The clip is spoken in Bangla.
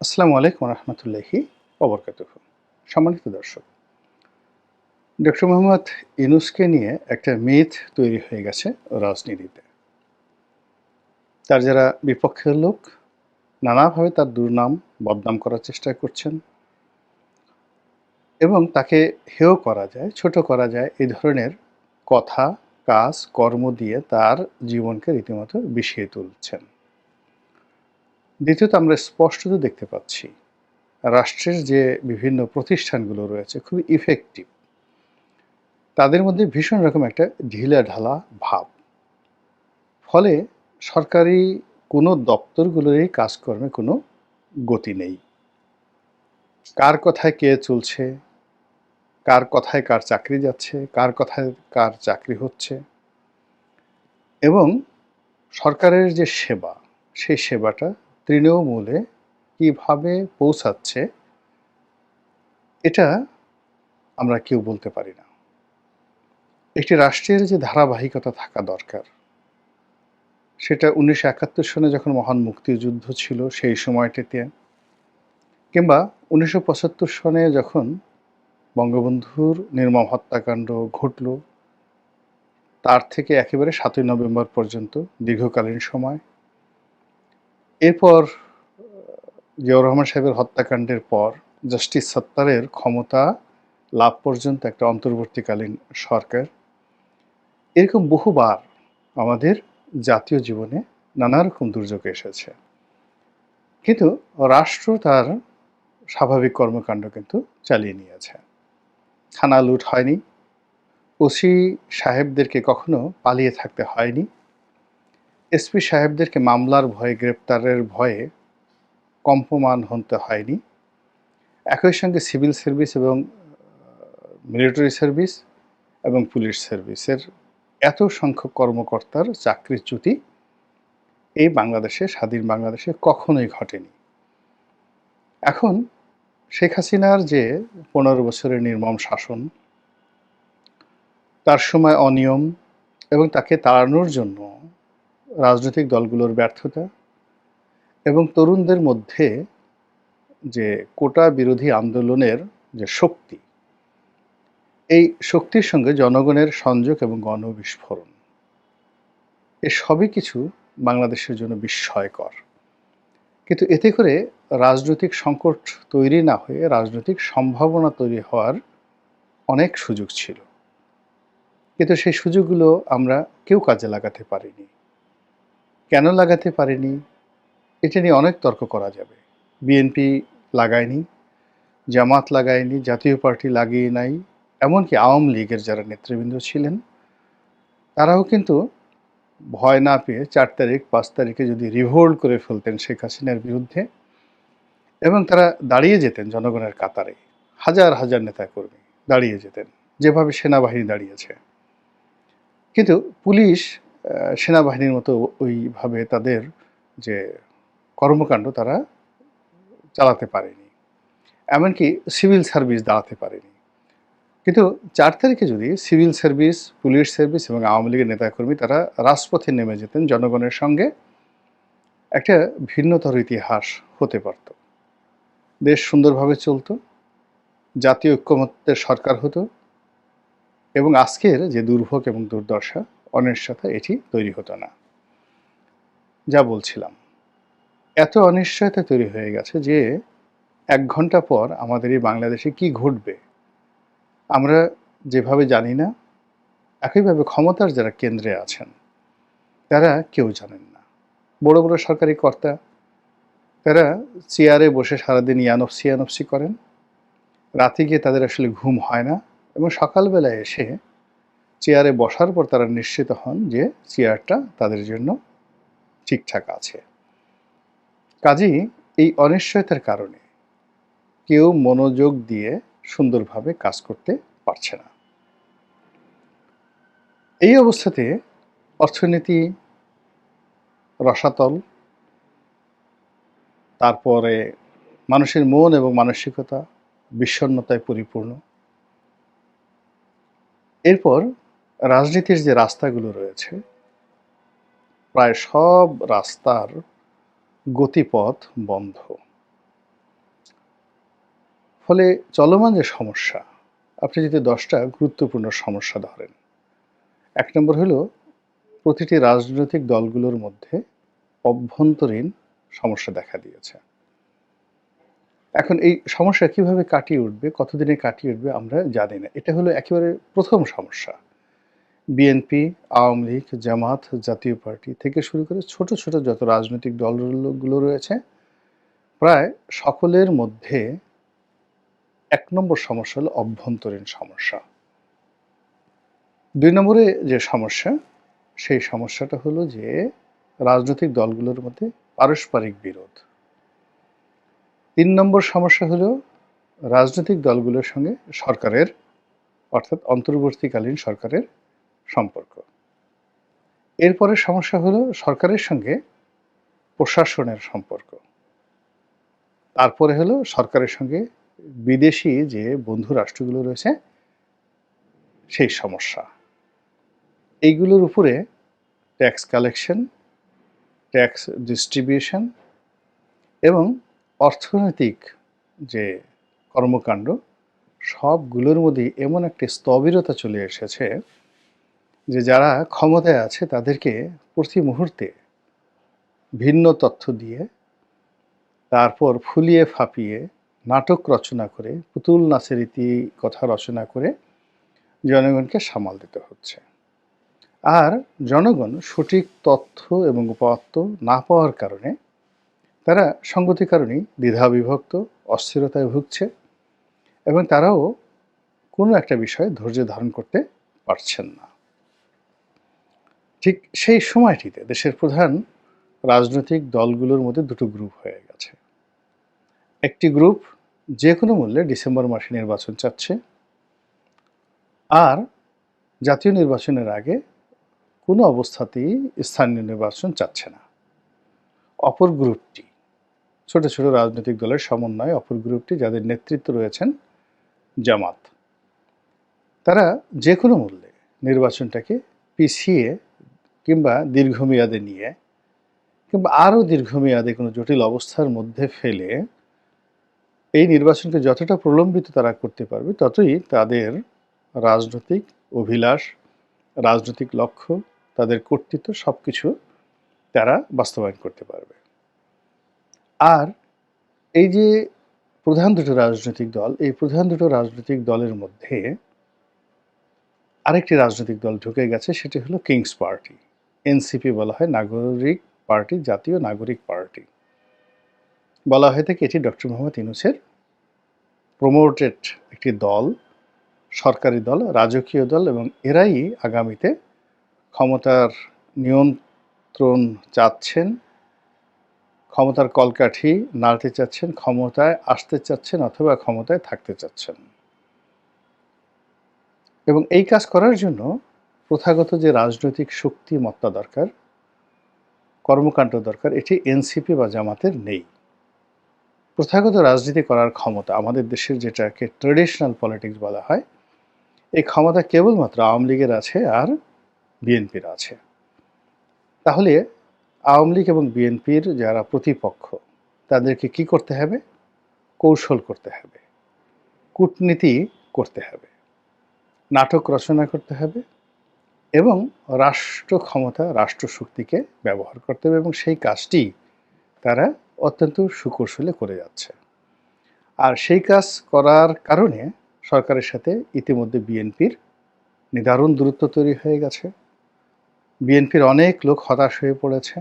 আসসালামু আলাইকুম রহমতুল্লাহি অবরকাত সম্মানিত দর্শক, ডক্টর মোহাম্মদ ইনুসকে নিয়ে একটা মিথ তৈরি হয়ে গেছে রাজনীতিতে। তার যারা বিপক্ষের লোক, নানাভাবে তার দুর্নাম, বদনাম করার চেষ্টা করছেন এবং তাকে হেয় করা যায়, ছোট করা যায়, এই ধরনের কথা, কাজ, কর্ম দিয়ে তার জীবনকে রীতিমতো বিষিয়ে তুলছেন। দ্বিতীয়ত আমরা স্পষ্টত দেখতে পাচ্ছি, রাষ্ট্রের যে বিভিন্ন প্রতিষ্ঠানগুলো রয়েছে খুবই ইফেক্টিভ তাদের মধ্যে ভীষণ রকম একটা ঢিলা ঢালা ভাব। ফলে সরকারি কোনো দপ্তরগুলোরই কাজকর্মে কোনো গতি নেই। কার কথায় কে চলছে, কার কথায় কার চাকরি যাচ্ছে, কার কথায় কার চাকরি হচ্ছে এবং সরকারের যে সেবা, সেই সেবাটা তৃণমূলে কীভাবে পৌঁছাচ্ছে, এটা আমরা কেউ বলতে পারি না। একটি রাষ্ট্রের যে ধারাবাহিকতা থাকা দরকার, সেটা উনিশশো একাত্তর সনে যখন মহান মুক্তিযুদ্ধ ছিল, সেই সময়টিতে কিংবা উনিশশো পঁচাত্তর সনে যখন বঙ্গবন্ধুর নির্মম হত্যাকাণ্ড ঘটল, তার থেকে একেবারে সাতই নভেম্বর পর্যন্ত দীর্ঘকালীন সময় এরপর জিয়াউর রহমান সাহেবের হত্যাকাণ্ডের পর জাস্টিস সত্তারের ক্ষমতা লাভ পর্যন্ত একটা অন্তর্বর্তীকালীন সরকার। এরকম বহুবার আমাদের জাতীয় জীবনে নানা রকম দুর্যোগ এসেছে। কিন্তু রাষ্ট্র তার স্বাভাবিক কর্মকাণ্ড কিন্তু চালিয়ে নিয়েছে। থানা লুট হয়নি। ওসি সাহেবদেরকে কখনো পালিয়ে থাকতে হয়নি। এসপি সাহেবদেরকে মামলার ভয়ে, গ্রেপ্তারের ভয়ে কম্পমান হতে হয়নি। একই সঙ্গে সিভিল সার্ভিস এবং মিলিটারি সার্ভিস এবং পুলিশ সার্ভিসের এত সংখ্যক কর্মকর্তার চাকরিচ্যুতি এই বাংলাদেশে, স্বাধীন বাংলাদেশে কখনোই ঘটেনি। এখন শেখ হাসিনার যে পনেরো বছরের নির্মম শাসন, তার সময় অনিয়ম এবং তাকে তাড়ানোর জন্য রাজনৈতিক দলগুলোর ব্যর্থতা এবং তরুণদের মধ্যে যে কোটা বিরোধী আন্দোলনের যে শক্তি, এই শক্তির সঙ্গে জনগণের সংযোগ এবং গণবিস্ফোরণ, এ সবই কিছু বাংলাদেশের জন্য বিস্ময়কর। কিন্তু এতে করে রাজনৈতিক সংকট তৈরি না হয়ে, রাজনৈতিক সম্ভাবনা তৈরি হওয়ার অনেক সুযোগ ছিল। কিন্তু সেই সুযোগগুলো আমরা কেউ কাজে লাগাতে পারিনি। কেন লাগাতে পারেনি? এটা নিয়ে অনেক তর্ক করা যাবে। বিএনপি লাগায়নি, জামাত লাগায়নি, জাতীয় পার্টি লাগিয়ে নাই, এমনকি আওয়ামী লীগের যারা নেতৃবৃন্দ ছিলেন, তারাও কিন্তু ভয় না পেয়ে চার তারিখ, পাঁচ তারিখে যদি রিভোল্ট করে ফেলতেন শেখ হাসিনার বিরুদ্ধে, এবং তারা দাঁড়িয়ে যেতেন জনগণের কাতারে, হাজার হাজার নেতাকর্মী দাঁড়িয়ে যেতেন, যেভাবে সেনাবাহিনী দাঁড়িয়েছে। কিন্তু পুলিশ সেনাবাহিনীর মতো ওইভাবে তাদের যে কর্মকাণ্ড তারা চালাতে পারেনি। এমনকি সিভিল সার্ভিস দাঁড়াতে পারেনি। কিন্তু চার তারিখে যদি সিভিল সার্ভিস, পুলিশ সার্ভিস এবং আওয়ামী লীগের নেতাকর্মী তারা রাজপথে নেমে যেতেন, জনগণের সঙ্গে একটা ভিন্নতর ইতিহাস হতে পারত। দেশ সুন্দরভাবে চলত, জাতীয় ঐক্যমত্যের সরকার হতো এবং আজকের যে দুর্ভোগ এবং দুর্দশা অনিশ্চয়তা এটি তৈরি হতো না। যা বলছিলাম। এত অনিশ্চয়তা তৈরি হয়ে গেছে যে এক ঘণ্টা পর আমাদের এই বাংলাদেশে কি ঘটবে, আমরা যেভাবে জানি না, একইভাবে ক্ষমতার যারা কেন্দ্রে আছেন, তারা কেউ জানেন না। বড় বড় সরকারি কর্তা, তারা চেয়ারে বসে সারাদিন ইয়ানফসি ইয়ানফসি করেন, রাতে গিয়ে তাদের আসলে ঘুম হয় না এবং সকালবেলায় এসে চেয়ারে বসার পর তারা নিশ্চিত হন যে চেয়ারটা তাদের জন্য ঠিকঠাক আছে। কাজেই এই অনিশ্চয়তার কারণে কেউ মনোযোগ দিয়ে সুন্দরভাবে কাজ করতে পারছে না। এই অবস্থাতে অর্থনীতি, রসাতল, তারপরে মানুষের মন এবং মানসিকতা বিষণ্নতায় পরিপূর্ণ। এরপর রাজনীতির যে রাস্তাগুলো রয়েছে, প্রায় সব রাস্তার গতিপথ বন্ধ। ফলে চলমান যে সমস্যা, আপনি যদি দশটা গুরুত্বপূর্ণ সমস্যা ধরেন, এক নম্বর হলো প্রতিটি রাজনৈতিক দলগুলোর মধ্যে অভ্যন্তরীণ সমস্যা দেখা দিয়েছে। এখন এই সমস্যা কীভাবে কাটিয়ে উঠবে, কতদিনে কাটিয়ে উঠবে আমরা জানি না। এটা হলো একেবারে প্রথম সমস্যা। বিএনপি, আওয়ামী লীগ, জামাত, জাতীয় পার্টি থেকে শুরু করে ছোট ছোট যত রাজনৈতিক দলগুলো রয়েছে, প্রায় সকলের মধ্যে এক নম্বর সমস্যা হলো অভ্যন্তরীণ সমস্যা। দুই নম্বরে যে সমস্যা, সেই সমস্যাটা হলো যে রাজনৈতিক দলগুলোর মধ্যে পারস্পরিক বিরোধ। তিন নম্বর সমস্যা হলো রাজনৈতিক দলগুলোর সঙ্গে সরকারের, অর্থাৎ অন্তর্বর্তীকালীন সরকারের সম্পর্ক। এরপরে সমস্যা হলো সরকারের সঙ্গে প্রশাসনের সম্পর্ক। তারপরে হলো সরকারের সঙ্গে বিদেশি যে বন্ধু রাষ্ট্রগুলো রয়েছে, সেই সমস্যা। এইগুলোর উপরে ট্যাক্স কালেকশন, ট্যাক্স ডিস্ট্রিবিউশন এবং অর্থনৈতিক যে কর্মকাণ্ড, সবগুলোর মধ্যে এমন একটি স্থবিরতা চলে এসেছে যে যারা ক্ষমতায় আছে তাদেরকে প্রতি মুহূর্তে ভিন্ন তথ্য দিয়ে তারপর ফুলিয়ে ফাঁপিয়ে নাটক রচনা করে, পুতুল নাচের ইতি কথা রচনা করে জনগণকে সামাল দিতে হচ্ছে। আর জনগণ সঠিক তথ্য এবং উপাত্ত না পাওয়ার কারণে তারা সঙ্গতি কারণেই দ্বিধাবিভক্ত, অস্থিরতায় ভুগছে এবং তারাও কোনো একটা বিষয়ে ধৈর্য ধারণ করতে পারছেন না। ঠিক সেই সময়টিতে দেশের প্রধান রাজনৈতিক দলগুলোর মধ্যে দুটো গ্রুপ হয়ে গেছে। একটি গ্রুপ যে কোনো মূল্যে ডিসেম্বর মাসে নির্বাচন চাচ্ছে আর জাতীয় নির্বাচনের আগে কোনো অবস্থাতেই স্থানীয় নির্বাচন চাচ্ছে না। অপর গ্রুপটি ছোট ছোট রাজনৈতিক দলের সমন্বয় অপর গ্রুপটি যাদের নেতৃত্ব রয়েছেন জামাত, তারা যে কোনো মূল্যে নির্বাচনটাকে পিছিয়ে কিংবা দীর্ঘমেয়াদে নিয়ে, কিংবা আরও দীর্ঘমেয়াদে কোনো জটিল অবস্থার মধ্যে ফেলে, এই নির্বাচনকে যতটা প্রলম্বিত তারা করতে পারবে, ততই তাদের রাজনৈতিক অভিলাষ, রাজনৈতিক লক্ষ্য, তাদের কর্তৃত্ব সব কিছু তারা বাস্তবায়ন করতে পারবে। আর এই যে প্রধান দুটো রাজনৈতিক দল, এই প্রধান দুটো রাজনৈতিক দলের মধ্যে আরেকটি রাজনৈতিক দল ঢুকে গেছে, সেটি হলো কিংস পার্টি এনসিপি বলা হয়, নাগরিক পার্টি, জাতীয় নাগরিক পার্টি। বলা হয়ে থাকে এটি ডক্টর মোহাম্মদ ইনুসের প্রমোটেড একটি দল, সরকারি দল, রাজকীয় দল এবং এরাই আগামীতে ক্ষমতার নিয়ন্ত্রণ চাচ্ছেন, ক্ষমতার কলকাঠি নাড়তে চাচ্ছেন, ক্ষমতায় আসতে চাচ্ছেন অথবা ক্ষমতায় থাকতে চাচ্ছেন। এবং এই কাজ করার জন্য প্রথাগত যে রাজনৈতিক শক্তি মত্তা দরকার, কর্মকাণ্ড দরকার, এটি এনসিপি বা জামাতের নেই। প্রথাগত রাজনীতি করার ক্ষমতা আমাদের দেশের যেটাকে ট্রেডিশনাল পলিটিক্স বলা হয়, এই ক্ষমতা কেবলমাত্র আওয়ামী লীগের আছে আর বিএনপির আছে। তাহলে আওয়ামী লীগ এবং বিএনপির যারা প্রতিপক্ষ, তাদেরকে কি করতে হবে? কৌশল করতে হবে। কূটনীতি করতে হবে। নাটক রচনা করতে হবে। এবং রাষ্ট্র ক্ষমতা রাষ্ট্রশক্তিকে ব্যবহার করতে হবে এবং সেই কাজটি তারা অত্যন্ত সুকৌশলে করে যাচ্ছে। আর সেই কাজ করার কারণে সরকারের সাথে ইতিমধ্যে বিএনপির নিদারুণ দূরত্ব তৈরি হয়ে গেছে। বিএনপির অনেক লোক হতাশ হয়ে পড়েছে।